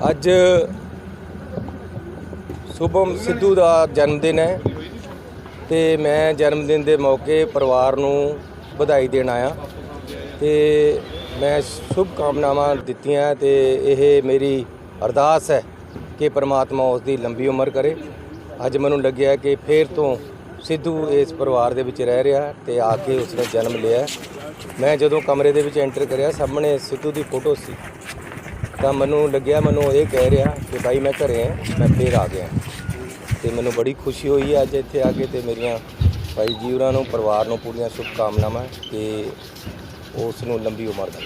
ਅੱਜ ਸ਼ੁਭਮ ਸਿੱਧੂ ਦਾ ਜਨਮ ਦਿਨ ਹੈ ਤੇ ਮੈਂ ਜਨਮ ਦਿਨ ਦੇ ਮੌਕੇ ਪਰਿਵਾਰ ਨੂੰ ਵਧਾਈ ਦੇਣ ਆਇਆ ਤੇ ਮੈਂ ਸ਼ੁਭ ਕਾਮਨਾਵਾਂ ਦਿੱਤੀਆਂ ਤੇ ਇਹ ਮੇਰੀ ਅਰਦਾਸ ਹੈ ਕਿ ਪ੍ਰਮਾਤਮਾ ਉਸ ਦੀ ਲੰਬੀ ਉਮਰ ਕਰੇ। ਅੱਜ ਮੈਨੂੰ ਲੱਗਿਆ ਕਿ ਫੇਰ ਤੋਂ ਸਿੱਧੂ ਇਸ ਪਰਿਵਾਰ ਦੇ ਵਿੱਚ ਰਹਿ ਰਿਹਾ ਤੇ ਆ ਕੇ ਉਸਨੇ ਜਨਮ ਲਿਆ। ਮੈਂ ਜਦੋਂ ਕਮਰੇ ਦੇ ਵਿੱਚ ਐਂਟਰ ਕਰਿਆ, ਸਾਹਮਣੇ ਸਿੱਧੂ ਦੀ ਫੋਟੋ ਸੀ। ਤਾਂ ਮੈਨੂੰ ਲੱਗਿਆ ਮੈਨੂੰ ਇਹ ਕਹਿ ਰਿਹਾ ਕਿ ਭਾਈ ਮੈਂ ਘਰੇ ਹਾਂ ਮੈਂ ਫੇਰ ਆ ਗਿਆ। ਤੇ ਮੈਨੂੰ ਬੜੀ ਖੁਸ਼ੀ ਹੋਈ ਅੱਜ ਇੱਥੇ ਆ ਕੇ ਤੇ ਮੇਰੀਆਂ ਭਾਈ ਜੀ ਹੋਰਾਂ ਨੂੰ ਪਰਿਵਾਰ ਨੂੰ ਪੂਰੀਆਂ ਸ਼ੁਭ ਕਾਮਨਾਵਾਂ ਕਿ ਉਸ ਨੂੰ ਲੰਬੀ ਉਮਰ ਦਾ।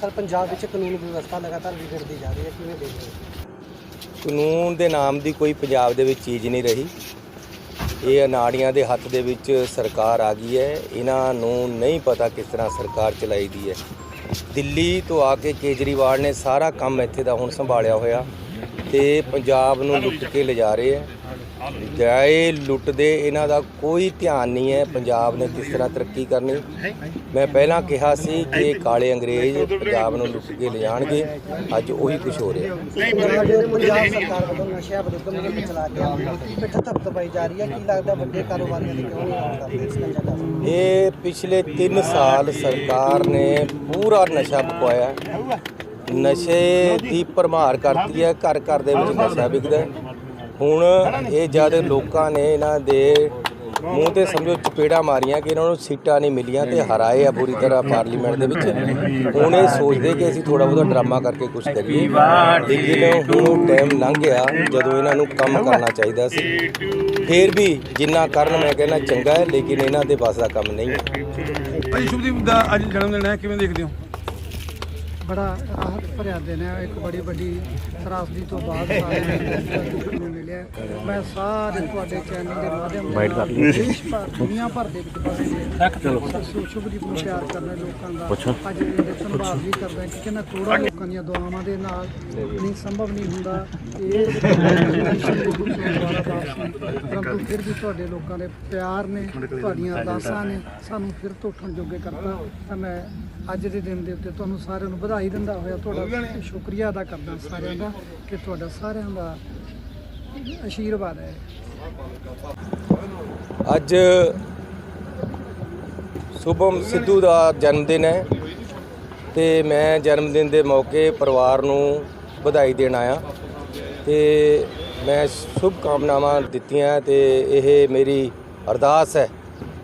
ਸਰ ਪੰਜਾਬ ਵਿੱਚ ਕਾਨੂੰਨ ਵਿਵਸਥਾ ਲਗਾਤਾਰ ਵਿਗੜਦੀ ਜਾ ਰਹੀ ਹੈ ਕਿਵੇਂ ਦੇਖਦੇ ਹੋ? ਕਾਨੂੰਨ ਦੇ ਨਾਮ ਦੀ ਕੋਈ ਪੰਜਾਬ ਦੇ ਵਿੱਚ ਚੀਜ਼ ਨਹੀਂ ਰਹੀ। ਇਹ ਅਨਾੜੀਆਂ ਦੇ ਹੱਥ ਦੇ ਵਿੱਚ ਸਰਕਾਰ ਆ ਗਈ ਹੈ। ਇਹਨਾਂ ਨੂੰ ਨਹੀਂ ਪਤਾ ਕਿਸ ਤਰ੍ਹਾਂ ਸਰਕਾਰ ਚਲਾਈਦੀ ਹੈ। ਦਿੱਲੀ ਤੋਂ ਆ ਕੇ ਕੇਜਰੀਵਾਲ ਨੇ ਸਾਰਾ ਕੰਮ ਇੱਥੇ ਦਾ ਹੁਣ ਸੰਭਾਲਿਆ ਹੋਇਆ ਤੇ ਪੰਜਾਬ ਨੂੰ ਲੁੱਟ ਕੇ ਲਿਜਾ ਰਹੇ ਜਾਏ ਲੁੱਟਦੇ ਇਹਨਾਂ ਦਾ ਕੋਈ ਧਿਆਨ ਨਹੀਂ ਹੈ ਪੰਜਾਬ ਨੇ ਕਿਸ ਤਰ੍ਹਾਂ ਤਰੱਕੀ ਕਰਨੀ। ਮੈਂ ਪਹਿਲਾਂ ਕਿਹਾ ਸੀ ਕਿ ਇਹ ਕਾਲੇ ਅੰਗਰੇਜ਼ ਪੰਜਾਬ ਨੂੰ ਲੁੱਟ ਕੇ ਲਿਜਾਣਗੇ ਅੱਜ ਉਹੀ ਕੁਝ ਹੋ ਰਿਹਾ। ਪੰਜਾਬ ਸਰਕਾਰ ਵੱਲੋਂ ਨਸ਼ਿਆਂ ਵਿਰੁੱਧ ਮੁਹਿੰਮ ਚਲਾ ਕੇ ਪਿੱਠ ਥਪਥਪਾਈ ਜਾ ਰਹੀ ਹੈ ਕੀ ਲੱਗਦਾ ਵੱਡੇ ਕਾਰੋਬਾਰੀਆਂ ਦੇ ਕਿਉਂ ਨਹੀਂ ਆਉਣ ਕਰਦੇ ਇਸ ਨਾਲ ਜਗ੍ਹਾ ਇਹ ਪਿਛਲੇ 3 ਸਾਲ ਸਰਕਾਰ ਨੇ ਪੂਰਾ ਨਸ਼ਾ ਪਕਵਾਇਆ। ਨਸ਼ੇ ਦੀ ਭਰਮਾਰ ਕਰਤੀ ਹੈ ਘਰ ਘਰ ਦੇ ਵਿੱਚ ਨਸ਼ਾ ਵਿਕਦਾ ਹੈ। ਹੁਣ ਇਹ ਜਦ ਲੋਕਾਂ ਨੇ ਇਹਨਾਂ ਦੇ ਮੂੰਹ ਤੇ ਸਮਝੋ ਚਪੇੜਾ ਮਾਰੀਆਂ ਕਿ ਇਹਨਾਂ ਨੂੰ ਸੀਟਾਂ ਨਹੀਂ ਮਿਲੀਆਂ ਤੇ ਹਰਾਏ ਆ ਪੂਰੀ ਤਰ੍ਹਾਂ ਪਾਰਲੀਮੈਂਟ ਦੇ ਵਿੱਚ, ਹੁਣ ਇਹ ਸੋਚਦੇ ਕਿ ਅਸੀਂ ਥੋੜਾ ਬਹੁਤਾ ਡਰਾਮਾ ਕਰਕੇ ਕੁਝ ਕਰੀਏ। ਲੇਕਿਨ ਹੁਣ ਉਹ ਟਾਈਮ ਲੰਘ ਗਿਆ ਜਦੋਂ ਇਹਨਾਂ ਨੂੰ ਕੰਮ ਕਰਨਾ ਚਾਹੀਦਾ ਸੀ। ਫੇਰ ਵੀ ਜਿੰਨਾ ਕਰਨ ਮੈਂ ਕਹਿੰਦਾ ਚੰਗਾ ਹੈ, ਲੇਕਿਨ ਇਹਨਾਂ ਦੇ ਬਸ ਦਾ ਕੰਮ ਨਹੀਂ ਹੈ। ਭਾਈ ਸ਼ੁਭਦੀਪ ਦਾ ਅੱਜ ਜਨਮ ਦਿਨ ਹੈ, ਕਿਵੇਂ ਦੇਖਦੇ ਹੋ? ਬੜਾ ਰਾਹਤ ਭਰਿਆ ਦਿਨ ਹੈ। ਇੱਕ ਬੜੀ ਵੱਡੀ ਤਰਾਸਦੀ ਤੋਂ ਬਾਅਦ ਸਾਰਿਆਂ ਨੂੰ ਮਿਲਿਆ। ਮੈਂ ਸਾਰੇ ਤੁਹਾਡੇ ਚੈਨਲ ਦੇ ਮਾਧਿਅਮ ਨਾਲ ਦੇਸ਼ ਭਰ ਦੁਨੀਆ ਭਰ ਦੇ ਵਿੱਚ ਬਸੇ ਚਲੋ। ਸ਼ੁਭਦੀਪ ਨੂੰ ਪਿਆਰ ਕਰਨਾ ਲੋਕਾਂ ਦਾ। ਅੱਜ ਇਹਦੇ ਸੰਭਾਲ ਵੀ ਕਰਦਾ ਕਿ ਕਿੰਨਾ ਕਰੋੜਾਂ ਲੋਕਾਂ ਦੀਆਂ ਦੁਆਵਾਂ ਦੇ ਨਾਲ ਨਹੀਂ ਸੰਭਵ ਨਹੀਂ ਹੁੰਦਾ। ਇਹ ਪਰੰਤੂ ਫਿਰ ਵੀ ਤੁਹਾਡੇ ਲੋਕਾਂ ਦੇ ਪਿਆਰ ਨੇ ਤੁਹਾਡੀਆਂ ਅਰਦਾਸਾਂ ਨੇ ਸਾਨੂੰ ਫਿਰ ਤੋਂ ਉੱਠਣ ਜੋਗੇ ਕਰਤਾ। ਤਾਂ ਮੈਂ ਅੱਜ ਦੇ ਦਿਨ ਦੇ ਉੱਤੇ ਤੁਹਾਨੂੰ ਸਾਰਿਆਂ ਨੂੰ ਵਧਾਈ ਦਿੰਦਾ ਹੋਇਆ ਤੁਹਾਡਾ ਸ਼ੁਕਰੀਆ ਅਦਾ ਕਰਦਾ ਸਾਰਿਆਂ ਦਾ ਕਿ ਤੁਹਾਡਾ ਸਾਰਿਆਂ ਦਾ ਆਸ਼ੀਰਵਾਦ ਹੈ। ਅੱਜ ਸ਼ੁਭਮ ਸਿੱਧੂ ਦਾ ਜਨਮ ਦਿਨ ਹੈ। ਤੇ ਮੈਂ ਜਨਮ ਦਿਨ ਦੇ ਮੌਕੇ ਪਰਿਵਾਰ ਨੂੰ ਵਧਾਈ ਦੇਣ ਆਇਆ ਤੇ ਮੈਂ ਸ਼ੁਭ ਕਾਮਨਾਵਾਂ ਦਿੱਤੀਆਂ ਤੇ ਇਹ ਮੇਰੀ ਅਰਦਾਸ ਹੈ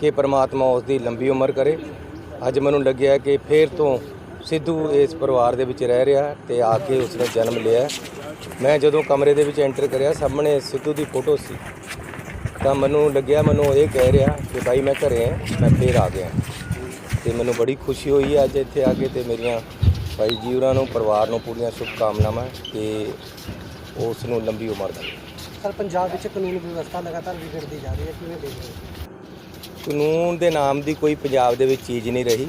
ਕਿ ਪ੍ਰਮਾਤਮਾ ਉਸ ਦੀ ਲੰਬੀ ਉਮਰ ਕਰੇ। ਅੱਜ ਮੈਨੂੰ ਲੱਗਿਆ ਕਿ ਫੇਰ ਤੋਂ ਸਿੱਧੂ ਇਸ ਪਰਿਵਾਰ ਦੇ ਵਿੱਚ ਰਹਿ ਰਿਹਾ ਤੇ ਆ ਕੇ ਉਸਨੇ ਜਨਮ ਲਿਆ। ਮੈਂ ਜਦੋਂ ਕਮਰੇ ਦੇ ਵਿੱਚ ਐਂਟਰ ਕਰਿਆ, ਸਾਹਮਣੇ ਸਿੱਧੂ ਦੀ ਫੋਟੋ ਸੀ। ਤਾਂ ਮੈਨੂੰ ਲੱਗਿਆ, ਮੈਨੂੰ ਇਹ ਕਹਿ ਰਿਹਾ ਕਿ ਭਾਈ ਮੈਂ ਘਰੇ ਹਾਂ, ਮੈਂ ਫੇਰ ਆ ਗਿਆ। ਤੇ ਮੈਨੂੰ ਬੜੀ ਖੁਸ਼ੀ ਹੋਈ ਹੈ ਅੱਜ ਇੱਥੇ ਆ ਕੇ ਤੇ ਮੇਰੀਆਂ ਭਾਈ ਜੀ ਹੋਰਾਂ ਨੂੰ ਪਰਿਵਾਰ ਨੂੰ ਪੂਰੀਆਂ ਸ਼ੁਭ ਕਾਮਨਾਵਾਂ ਕਿ ਉਸ ਨੂੰ ਲੰਬੀ ਉਮਰ ਦਾ। ਸਰ ਪੰਜਾਬ ਵਿੱਚ ਕਾਨੂੰਨ ਵਿਵਸਥਾ ਲਗਾਤਾਰ ਵਿਗੜਦੀ ਜਾ ਰਹੀ ਹੈ ਕਿਵੇਂ ਦੇਖਦੇ ਹੋ? ਕਾਨੂੰਨ ਦੇ ਨਾਮ ਦੀ ਕੋਈ ਪੰਜਾਬ ਦੇ ਵਿੱਚ ਚੀਜ਼ ਨਹੀਂ ਰਹੀ।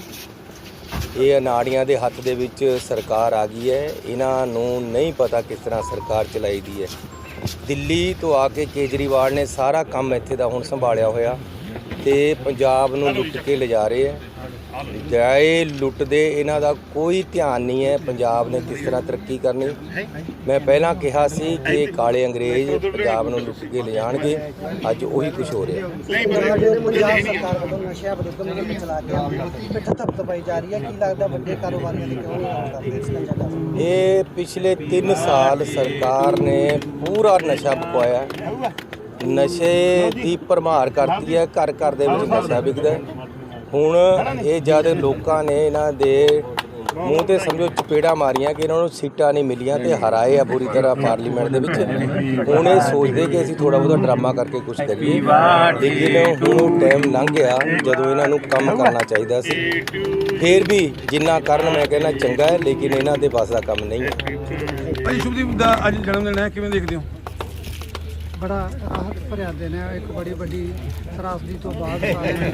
ਇਹ ਅਨਾੜੀਆਂ ਦੇ ਹੱਥ ਦੇ ਵਿੱਚ ਸਰਕਾਰ ਆ ਗਈ ਹੈ। ਇਹਨਾਂ ਨੂੰ ਨਹੀਂ ਪਤਾ ਕਿਸ ਤਰ੍ਹਾਂ ਸਰਕਾਰ ਚਲਾਈਦੀ ਹੈ। ਦਿੱਲੀ ਤੋਂ ਆ ਕੇ ਕੇਜਰੀਵਾਲ ਨੇ ਸਾਰਾ ਕੰਮ ਇੱਥੇ ਦਾ ਹੁਣ ਸੰਭਾਲਿਆ ਹੋਇਆ ਤੇ ਪੰਜਾਬ ਨੂੰ ਲੁੱਟ ਕੇ ਲਿਜਾ ਰਹੇ ਹੈ। ਜਾਏ ਲੁੱਟਦੇ ਇਹਨਾਂ ਦਾ ਕੋਈ ਧਿਆਨ ਨਹੀਂ ਹੈ। ਪੰਜਾਬ ਨੇ ਕਿਸ ਤਰ੍ਹਾਂ ਤਰੱਕੀ ਕਰਨੀ? ਮੈਂ ਪਹਿਲਾਂ ਕਿਹਾ ਸੀ ਕਿ ਕਾਲੇ ਅੰਗਰੇਜ਼ ਪੰਜਾਬ ਨੂੰ ਲੁੱਟ ਕੇ ਲਿਜਾਣਗੇ। ਅੱਜ ਉਹੀ ਕੁਝ ਹੋ ਰਿਹਾ। ਪੰਜਾਬ ਸਰਕਾਰ ਵੱਲੋਂ ਨਸ਼ਿਆਂ ਵਿਰੁੱਧ ਮੁਹਿੰਮ ਚਲਾ ਕੇ ਪਿੱਠ ਥਪਥਪਾਈ ਜਾ ਰਹੀ ਹੈ ਕੀ ਲੱਗਦਾ ਵੱਡੇ ਕਾਰੋਬਾਰੀਆਂ ਦੇ ਕਿਉਂ ਨਹੀਂ ਇਹ ਪਿਛਲੇ 3 ਸਾਲ ਸਰਕਾਰ ਨੇ ਪੂਰਾ ਨਸ਼ਾ ਪਕਵਾਇਆ। ਨਸ਼ੇ ਦੀ ਭਰਮਾਰ ਕਰਤੀ ਹੈ। ਘਰ ਘਰ ਦੇ ਵਿੱਚ ਨਸ਼ਾ ਵਿਕਦਾ ਹੈ। ਹੁਣ ਇਹ ਜਦ ਲੋਕਾਂ ਨੇ ਇਹਨਾਂ ਦੇ ਮੂੰਹ ਤੇ ਸਮਝੋ ਚਪੇੜਾ ਮਾਰੀਆਂ ਕਿ ਇਹਨਾਂ ਨੂੰ ਸੀਟਾਂ ਨਹੀਂ ਮਿਲੀਆਂ ਤੇ ਹਰਾਏ ਆ ਪੂਰੀ ਤਰ੍ਹਾਂ ਪਾਰਲੀਮੈਂਟ ਦੇ ਵਿੱਚ। ਹੁਣ ਇਹ ਸੋਚਦੇ ਕਿ ਅਸੀਂ ਥੋੜਾ ਬਹੁਤਾ ਡਰਾਮਾ ਕਰਕੇ ਕੁਝ ਕਰੀਏ ਲੇਕਿਨ ਹੁਣ ਟਾਈਮ ਲੰਘ ਗਿਆ ਜਦੋਂ ਇਹਨਾਂ ਨੂੰ ਕੰਮ ਕਰਨਾ ਚਾਹੀਦਾ ਸੀ। ਫੇਰ ਵੀ ਜਿੰਨਾ ਕਰਨ ਮੈਂ ਕਹਿੰਦਾ ਚੰਗਾ ਹੈ, ਲੇਕਿਨ ਇਹਨਾਂ ਦੇ ਬਸ ਦਾ ਕੰਮ ਨਹੀਂ ਹੈ। ਭਾਈ ਸ਼ੁਭਦੀਪ ਦਾ ਅੱਜ ਜਨਮ ਦਿਨ ਹੈ, ਕਿਵੇਂ ਦੇਖਦੇ ਹੋ? ਬੜਾ ਰਾਹਤ ਭਰਿਆ ਦਿਨ ਹੈ। ਇੱਕ ਬੜੀ ਵੱਡੀ ਤਰਾਸਦੀ ਤੋਂ ਬਾਅਦ ਸਾਰਿਆਂ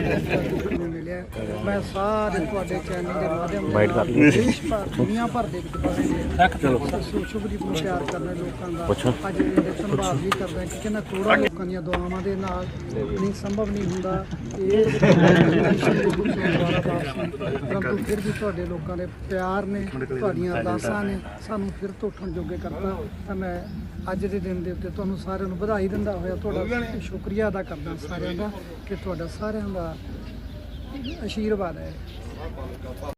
ਨੂੰ ਨੂੰ ਮਿਲਿਆ। ਮੈਂ ਸਾਰੇ ਤੁਹਾਡੇ ਚੈਨਲ ਦੇ ਮਾਧਿਅਮ ਨਾਲ ਦੇਸ਼ ਭਰ ਦੁਨੀਆ ਭਰ ਦੇ ਵਿੱਚ ਬਸੇ ਸ਼ੁਭ ਸ਼ੁਭ ਦੀ ਪਿਆਰ ਕਰਨਾ ਲੋਕਾਂ ਦਾ। ਅੱਜ ਇਹਦੇ ਧੰਨਵਾਦ ਵੀ ਕਰਦਾ ਕਿ ਕਿੰਨਾ ਕਰੋੜਾਂ ਲੋਕਾਂ ਦੀਆਂ ਦੁਆਵਾਂ ਦੇ ਨਾਲ ਨਹੀਂ, ਸੰਭਵ ਨਹੀਂ ਹੁੰਦਾ। ਇਹ ਪਰੰਤੂ ਫਿਰ ਵੀ ਤੁਹਾਡੇ ਲੋਕਾਂ ਦੇ ਪਿਆਰ ਨੇ, ਤੁਹਾਡੀਆਂ ਅਰਦਾਸਾਂ ਨੇ, ਸਾਨੂੰ ਫਿਰ ਤੋਂ ਉੱਠਣ ਜੋਗੇ ਕਰਤਾ। ਤਾਂ ਮੈਂ ਅੱਜ ਦੇ ਦਿਨ ਦੇ ਉੱਤੇ ਤੁਹਾਨੂੰ ਸਾਰਿਆਂ ਨੂੰ ਵਧਾਈ ਦਿੰਦਾ ਹੋਇਆ, ਤੁਹਾਡਾ ਸ਼ੁਕਰੀਆ ਅਦਾ ਕਰਦਾ ਸਾਰਿਆਂ ਦਾ ਕਿ ਤੁਹਾਡਾ ਸਾਰਿਆਂ ਦਾ ਆਸ਼ੀਰਵਾਦ ਹੈ।